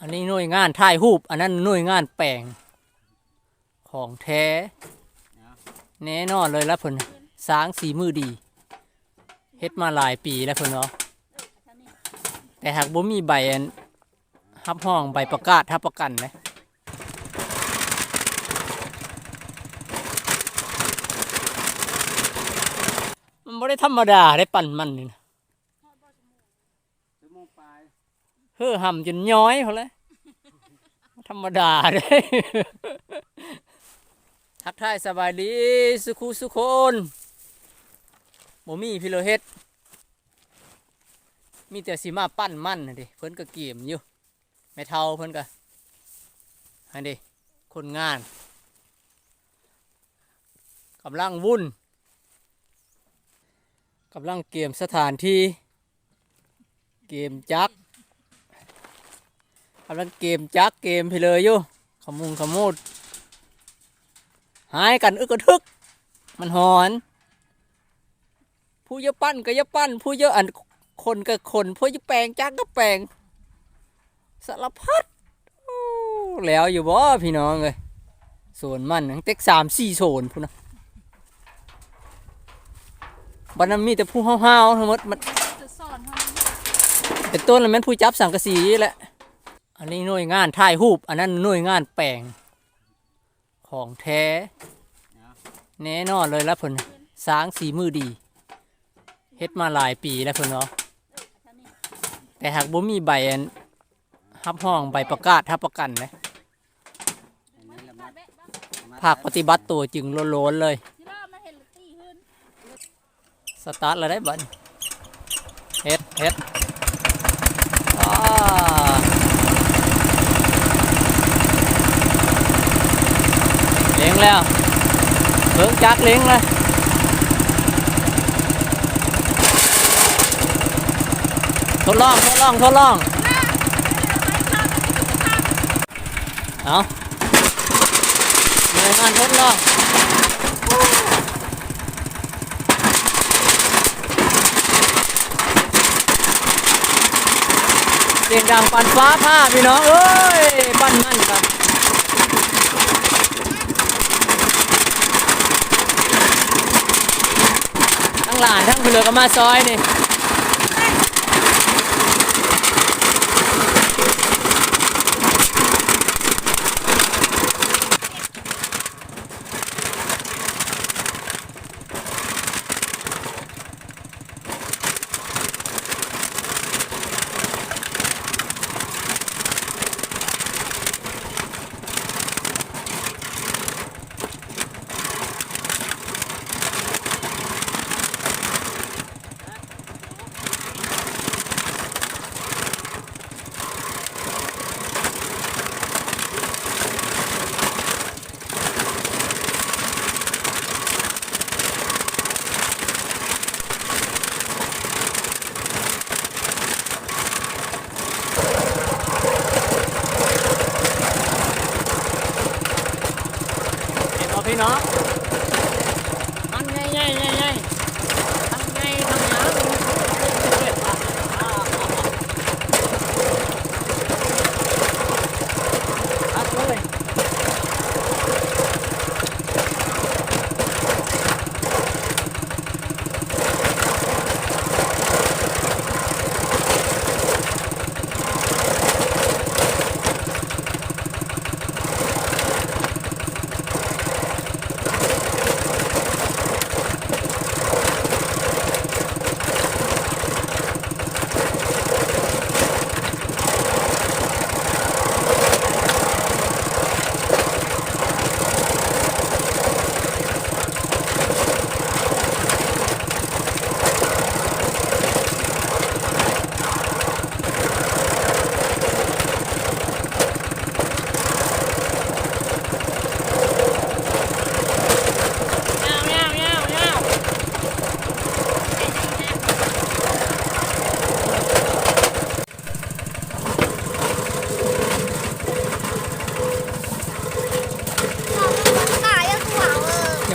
อันนี้หน่วยงานถ่ายรูป อันนั้นหน่วยงานแปลง ของแท้ แน่นอนเลยแล้วเพิ่นสร้างสีมือดีเฮ็ดมาหลายปีแล้วเพิ่นเนาะแต่หากบ่มีใบอับห้องใบประกาศรับประกันนะมันบ่ได้ธรรมดาได้ปั่นมันนี่นะ ชั่วโมงปลาย เฮ้อหำจนย้อยเขาเลยธรรมดาเด้ทักทายสบายดีสุขุสุคนบ่มีพิโลเฮ็ด มีแต่สิมาปั้นมันนะดิเพิ่นก็เกี่ยมอยู่แม่เฒ่าเพิ่นก็อันดิคนงานกำลังวุ่นกำลังเกี่ยมสถานที่ เกมจักำลังเกมจักเกมไปเลยอยู่ขมุงขมูดหายกันอึกกระทึก มันหอน ผู้เยอะปั้นก็เยอะปั้น ผู้เยอะอันคนก็คน ผู้เยอะแปลงจักก็แปลงสารพัดโอ้แล้วอยู่บ่พี่น้องเลยโซนมันทั้งเต็กสามสี่โซนพูนนะบันนั้นมีแต่ผู้ห้าวๆทั้งหมดมันจะสอนเขาเป็นต้นแล้วแม่นผู้จับสังกะสีแหละ อันนี้หน่วยงานถ่ายรูป อันนั้นหน่วยงานแปลง ของแท้ แน่นอนเลยแล้วเพิ่นสางสีมือดีเฮ็ดมาหลายปีแล้วเพิ่นเนาะแต่หากบ่มีใบอับห้องใบประกาศรับประกันนะอันนี้ละมัดมัดภาคปฏิบัติตัวจึงโลนๆเลยที่เรามาเห็นตีขึ้นสตาร์ทแล้วได้บัดเฮ็ดเฮ็ดอ่าเลี้ยง แล้วเบิ่งจักเลี้ยงเลยทดลองทดลองทดลองเอาหน่วยงานทดลองเสียงดังปันฟ้าผ้าพี่น้องเอ้ยปั้นนั่นครับ หลานทั้งเพลือก็มาซอยนี่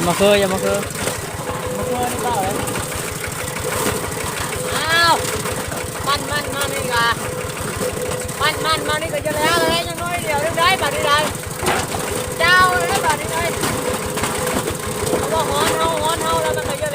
มาเคยยังมาเคยมาเคยนี่เปล่าเลยอ้าวมันมันมานี่กะมันมันมานี่ก็จะแล้วเลยยังน้อยเดียวเรื่องได้บาดได้เจ้าเลยบาดนี้ได้เขาบอกหอนเฮาหอนเอาแล้วมันก็จะ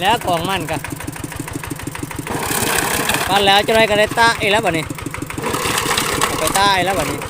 แล้วกองมันกันปันแล้วจะได้ก็ได้ตาอีกแล้วบ่นี้เอาไปตาอีกแล้วบ่นี้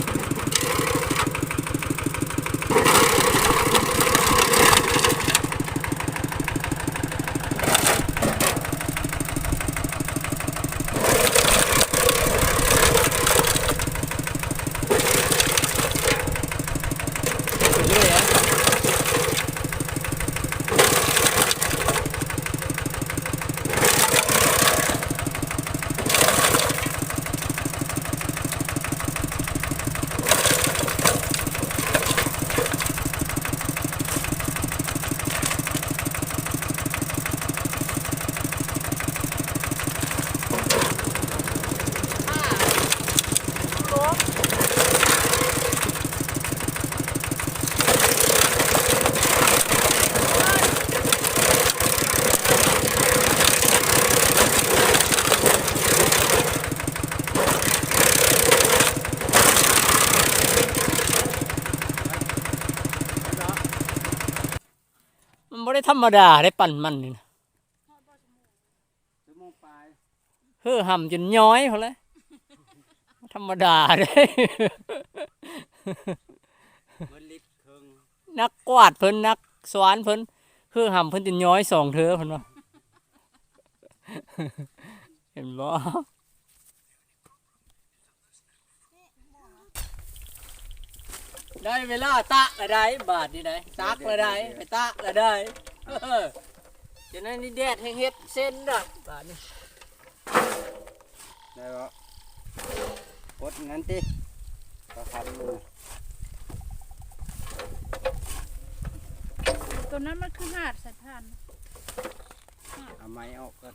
ธรรมดาได้ปั่นมันนี่นะชั่วโมงปลายเฮ้อห่ำจนย้อยพอแล้วธรรมดาได้เมื่อลิตรครึ่งนักกวาดเพิ่นนักสวานเพิ่นเฮ้อห่ำเพิ่นจนย้อยสองเธอเพิ่นว่าเห็นบ่ได้เวลาตะละได้บาทนี่ได้ซักละได้ไปตะละได้ เออจะนั้นนี่แดดแห้งเฮ็ดเส้นดอกบาทนี่ได้บ่กดงั้นติก็คันมือตัวนั้นมันคือหาดสายพานเอาไม้ออกก่อน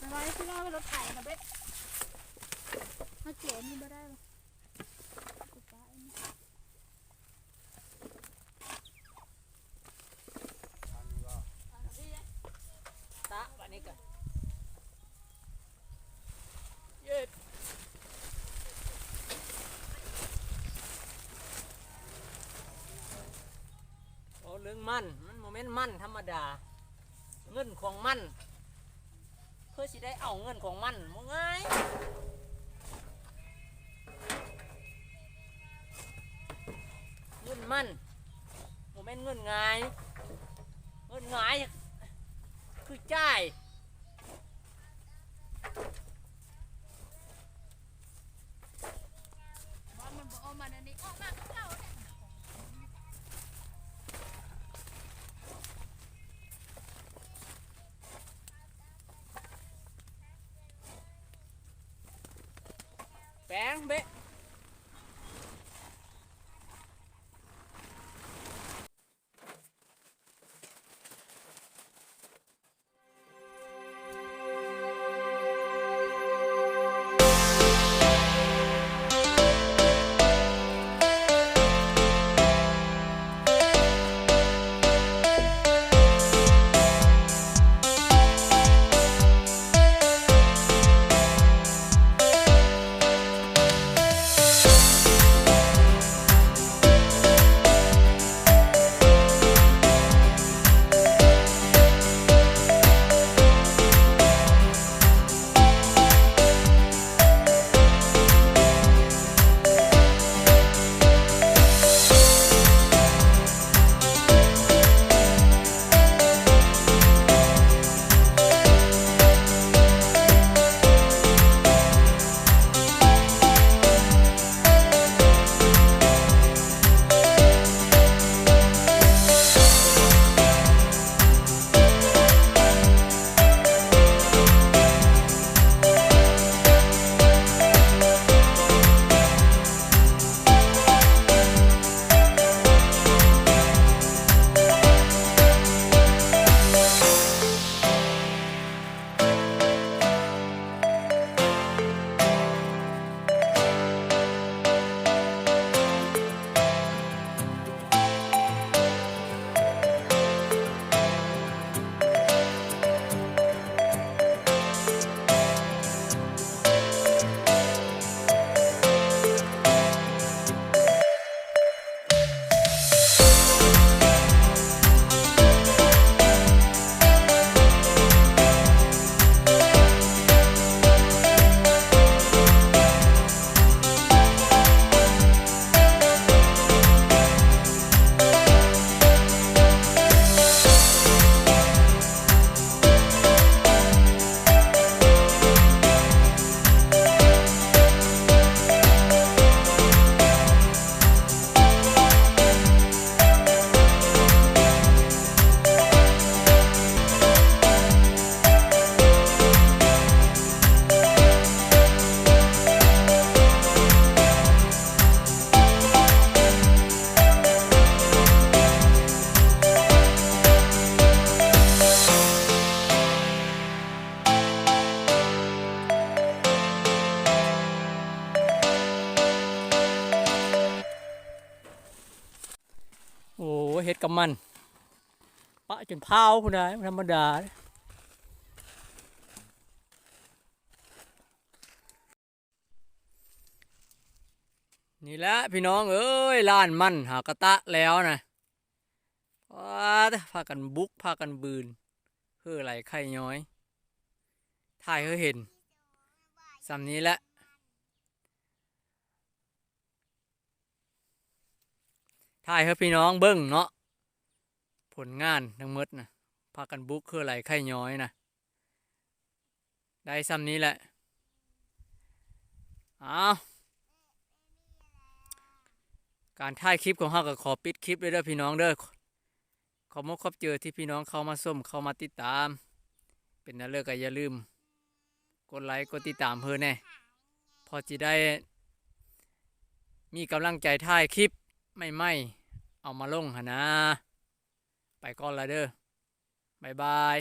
สบายที่เราไปรถไถนะเบ๊ะมาเจ๋นี่ไม่ได้หรอกตายนี่ ตะบาทนี้กันเย็ดโอ้เรื่อง มัน มันโมเมนต์มันธรรมดา เงินของมัน เพื่อสิได้เอาเงินของมันมง่ายเงินมันโมเมนต์เงินง่าย เงินง่าย คือจ่ายมันบอกเอามาอันนี้ออกมา กับมันปะจนเผาคุณนายธรรมดาเนี่แหละพี่น้องเอ้ยล้านมันหากระตะแล้วนะว้าพากันบุกพากันบืนเพื่ออะไรไข่ย้อยถ่ายเฮาเห็นสำนี้แหละถ่ายให้พี่น้องเบิ้งเนาะ ผลงานทั้งหมดนะพากันบุกคืออะไรไข่ย้อยนะได้ซ้ำนี้แหละเอาการถ่ายคลิปของเราก็ขอปิดคลิปเลยเด้อพี่น้องเด้อขอมกขอบเจอที่พี่น้องเข้ามาส้มเข้ามาติดตาม เป็นนั่นเลยก็อย่าลืม กดไลค์กดติดตามเพื่อแน่พอจะได้ มีกำลังใจถ่ายคลิปไม่ไม่เอามาลงหนนะ ไปก่อนละเด้อบายบาย